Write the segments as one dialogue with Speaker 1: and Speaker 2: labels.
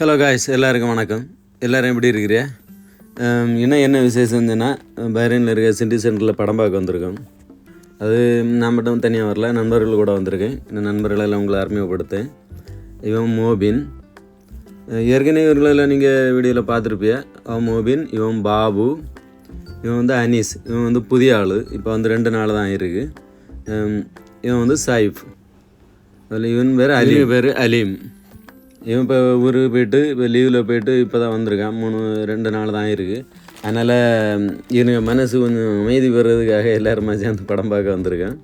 Speaker 1: Hello guys எல்லாருக்கும் வணக்கம். எல்லோரும் எப்படி இருக்கிறியா என்ன இன்னும் என்ன விசேஷம்னா பைரனில் இருக்க சிட்டி சென்டரில் படம் பார்க்க வந்திருக்கோம். அது நான் மட்டும் தனியாக வரல நண்பர்கள் கூட வந்திருக்கேன். இந்த நண்பர்களெல்லாம் உங்களை அறிமுகப்படுத்தேன் இவன் மோபின். ஏற்கனவே இவர்களெல்லாம் நீங்கள் வீடியோவில் பார்த்துருப்பிய? அவன் மோபின் இவன் பாபு இவன் வந்து அனீஸ் இவன் வந்து புதிய ஆள். இப்போ வந்து ரெண்டு நாள் தான் இருக்கு. இவன் வந்து சாயிஃப் அதில் இவன் பேர் அலீம். பேர் அலீம். இவன் இப்போ ஊருக்கு போயிட்டு இப்போ லீவில் போயிட்டு இப்போ தான் வந்திருக்கான். மூணு ரெண்டு நாள் தான் இருக்குது அதனால் இவனுக்கு மனசு கொஞ்சம் அமைதி பெறதுக்காக எல்லாருமே சேர்ந்து படம் பார்க்க வந்திருக்கேன்.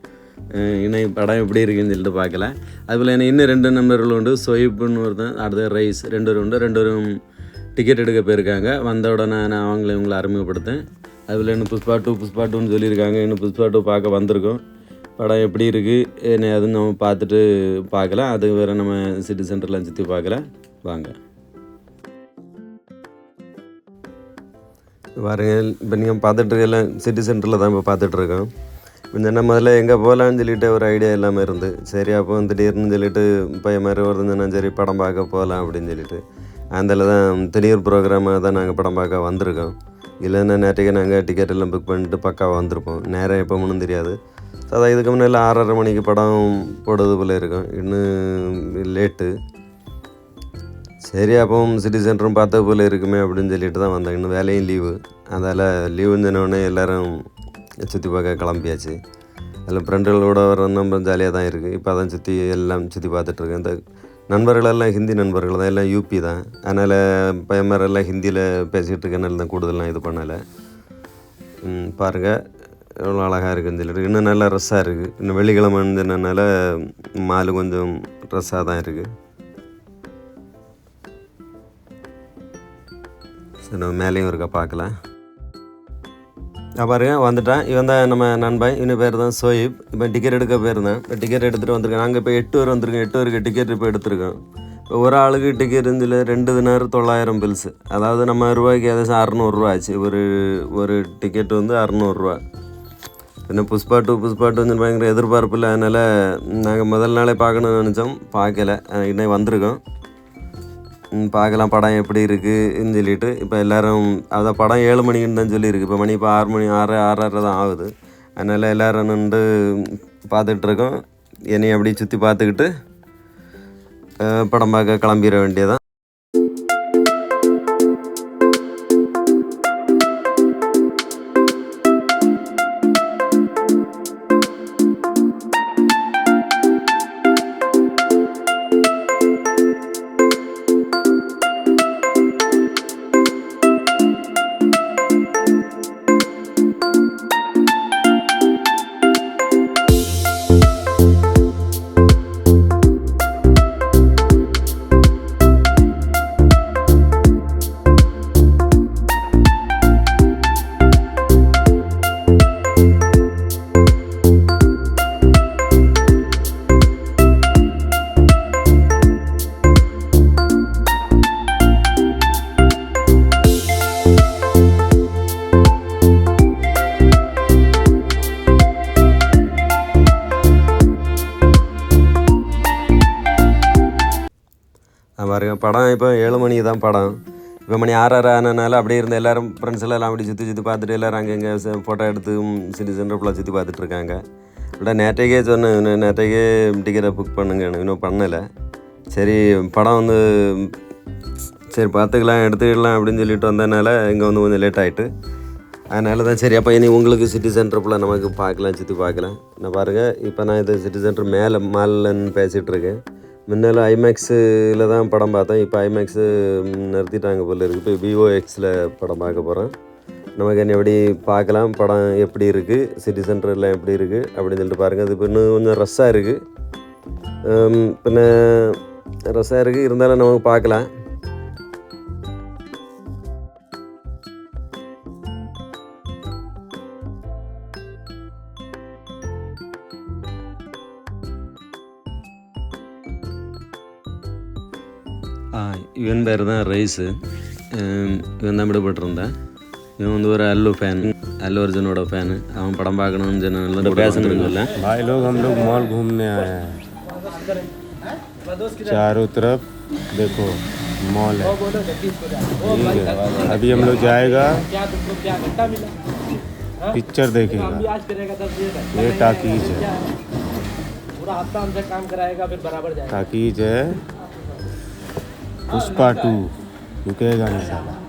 Speaker 1: இன்னும் படம் எப்படி இருக்குன்னு சொல்லிட்டு பார்க்கல. அதுபோல் எனக்கு இன்னும் ரெண்டு நம்பர்கள் உண்டு. சொயிப்புன்னு ஒருத்தன் அடுத்த ரைஸ். ரெண்டு பேரும் உண்டு. ரெண்டு பேரும் டிக்கெட் எடுக்க போயிருக்காங்க. வந்த உடனே நான் அவங்கள இவங்களை அறிமுகப்படுத்தேன். அதுபோல் இன்னும் புஷ்பா டூ புஷ்பா டூன்னு சொல்லியிருக்காங்க. இன்னும் புஷ்பா டூ பார்க்க வந்திருக்கோம். படம் எப்படி இருக்குது என்ன அதுவும் நம்ம பார்த்துட்டு பார்க்கலாம். அது வேறு நம்ம சிட்டி சென்டர்லாம் சுற்றி பார்க்கலாம். வாங்க. பாருங்க இப்போ நீங்கள் பார்த்துட்டு சிட்டி சென்டரில் தான் இப்போ பார்த்துட்ருக்கோம் இந்த முதல்ல எங்கே போகலான்னு சொல்லிட்டு ஒரு ஐடியா இல்லாமல் இருந்து சரி அப்போ திடீர்னு சொல்லிட்டு பையன் மாதிரி வருதுன்னா சரி படம் பார்க்க போகலாம் அப்படின்னு சொல்லிட்டு. அதில் தான் திடீர் ப்ரோக்ராமாக தான் நாங்கள் படம் பார்க்க வந்திருக்கோம். இல்லைன்னா நேற்றுக்கு நாங்கள் டிக்கெட் எல்லாம் புக் பண்ணிட்டு பக்காவாக வந்திருப்போம். நேரம் எப்போ ஒன்றும் தெரியாது. அதான் இதுக்கு முன்னாடி ஆறரை மணிக்கு படம் போடுறது போல் இருக்கும் இன்னும் லேட்டு. சரி அப்போ சிட்டி சென்டரும் பார்த்த போல் இருக்குமே அப்படின்னு சொல்லிட்டு தான் வந்தேன். இன்னும் வேலையும் லீவு அதால் லீவுன்னு சொன்னோடனே எல்லோரும் சுற்றி பார்க்க கிளம்பியாச்சு. அதில் ஃப்ரெண்டுகளோட வர நம்ம ஜாலியாக தான் இருக்குது இப்போ அதான் சுற்றி எல்லாம் சுற்றி பார்த்துட்ருக்கேன் இந்த நண்பர்களெல்லாம் ஹிந்தி நண்பர்கள் தான். எல்லாம் யூபி தான். அதனால் பையன்மாரெல்லாம் ஹிந்தியில் பேசிகிட்டு இருக்கனால தான் கூடுதலாம் இது பண்ணலை. பாருங்கள் எவ்வளோ அழகாக இருக்குதுன்னு சொல்லிட்டு இன்னும் நல்லா ரஸ்ஸாக இருக்குது இன்னும் வெள்ளிக்கிழமை இருந்ததுனால மாலு கொஞ்சம் ரஸ்ஸாக தான் இருக்குது சரி நம்ம மேலேயும் இருக்க பார்க்கலாம். நான் பாருங்க வந்துட்டேன். இவன் தான் நம்ம நண்பன். இவனு பேர் தான் சோயிப். இப்போ டிக்கெட் எடுக்க போயிருந்தேன். இப்போ டிக்கெட் எடுத்துகிட்டு வந்திருக்கேன். நாங்கள் இப்போ எட்டு பேர் வந்திருக்கோம். எட்டு பேருக்கு டிக்கெட் இப்போ எடுத்திருக்கோம். இப்போ ஒரு ஆளுக்கு டிக்கெட் இருந்துல ரெண்டு தினார் தொள்ளாயிரம் பில்ஸ் அதாவது நம்ம ரூபாய்க்கு ஏதாச்சும் அறநூறுரூவா ஆச்சு. ஒரு ஒரு டிக்கெட் வந்து அறநூறுரூவா பின்ன புஷ்பா டூ புஷ்பா டூ வந்து பயங்கர எதிர்பார்ப்பு இல்லை அதனால் நாங்கள் முதல் நாளே பார்க்கணும்னு நினச்சோம் பார்க்கல இன்னும் இன்னைக்கு வந்திருக்கோம் பார்க்கலாம் படம் எப்படி இருக்குதுன்னு சொல்லிட்டு இப்போ எல்லோரும் அதான் படம் ஏழு மணிக்குன்னு தான் சொல்லியிருக்கு இப்போ மணி இப்போ ஆறு மணி ஆறு ஆறரை தான் ஆகுது அதனால் எல்லோரும் நின்று பார்த்துட்ருக்கோம் என்னை அப்படியே சுற்றி பார்த்துக்கிட்டு படம் பார்க்க கிளம்பிட வேண்டியதான் பாருங்கள் பாருங்க. படம் இப்போ ஏழு மணி தான் படம். இப்போ மணி ஆறரை ஆனனால அப்படியே இருந்த எல்லாரும் ஃப்ரெண்ட்ஸ் எல்லாம் அப்படி சுற்றி சுற்றி பார்த்துட்டு எல்லாரும் அங்கங்கே ஃபோட்டோ எடுத்து சிட்டி சென்டர் ஃபுல்லாக சுற்றி பார்த்துட்டு இருக்காங்க. இல்லை நேற்றைக்கே சொன்னேன் நேற்றைக்கே டிக்கெட்டை புக் பண்ணுங்க. இன்னும் பண்ணலை. சரி படம் வந்து சரி பார்த்துக்கலாம் எடுத்துக்கலாம் அப்படின்னு சொல்லிட்டு வந்ததுனால இங்கே வந்து கொஞ்சம் லேட் ஆகிட்டு அதனால தான் சரி அப்போ இனி உங்களுக்கு சிட்டி சென்டர் ஃபுல்லாக நமக்கு பார்க்கலாம் சுற்றி பார்க்கலாம். நான் பாருங்கள் இப்போ நான் இது சிட்டி சென்டர் மேலே மால்லன்னு பேசிகிட்ருக்கேன் முன்னால் ஐமேக்ஸில் தான் படம் பார்த்தேன். இப்போ ஐமேக்ஸு நிறுத்திட்டாங்க போல இருக்குது இப்போ விவோ எக்ஸில் படம் பார்க்க போகிறேன் நமக்கு என்ன எப்படி பார்க்கலாம்? படம் எப்படி இருக்குது சிட்டி சென்டரில் எப்படி இருக்குது அப்படின்னு சொல்லிட்டு பாருங்கள் அது இப்போ இன்னும் கொஞ்சம் ரஷ்ஷாக இருக்குது பின்ன ரஷ்ஷாக இருக்குது இருந்தாலும் நமக்கு பார்க்கலாம். இவன் பேர் தான் ரைஸு இவன் தான் விடுபட்டிருந்தேன் இவன் வந்து ஒரு அல்லு ஃபேன் அல்லு அர்ஜுனோட ஃபேனு அவன் படம் பார்க்கணும்னு சொன்ன பேசணும்னு இல்லை
Speaker 2: भाई लोग हम लोग मॉल घूमने आए हैं चारों तरफ देखो मॉल है
Speaker 3: वो बोलो जल्दी इसको जाओ वो
Speaker 2: ठीक
Speaker 3: भाई
Speaker 2: है
Speaker 3: दस-
Speaker 2: अभी हम लोग जाएगा
Speaker 3: क्या तुमको क्या घंटा मिला हाँ?
Speaker 2: पिक्चर
Speaker 3: हम भी
Speaker 2: देखेगा
Speaker 3: आज करेगा दस बजे तक
Speaker 2: ये
Speaker 3: नहीं
Speaker 2: टाकीज
Speaker 3: करेगा,
Speaker 2: है।
Speaker 3: क्या है?
Speaker 2: पुष्पा टू रुकेगा नहीं साला।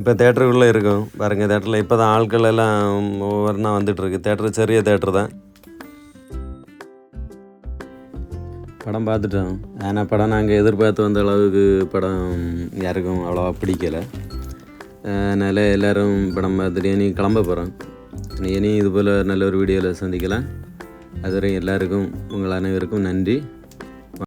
Speaker 1: இப்போ தேட்டருக்குள்ளே இருக்கும். பாருங்கள் தேட்டரில் இப்போ தான் ஆட்கள் எல்லாம் ஒவ்வொருனா வந்துட்டுருக்கு. தேட்டரு சிறிய தேட்டர் தான். படம் பார்த்துட்டோம். ஆனால் படம் நாங்கள் எதிர்பார்த்து வந்த அளவுக்கு படம் யாருக்கும் அவ்வளோவா பிடிக்கலை. அதனால் எல்லோரும் படம் பார்த்துட்டு இனி கிளம்ப போகிறோம் இனி இது போல் நல்ல ஒரு வீடியோவில் சந்திக்கலாம். அதுவரை எல்லாருக்கும் உங்கள் அனைவருக்கும் நன்றி.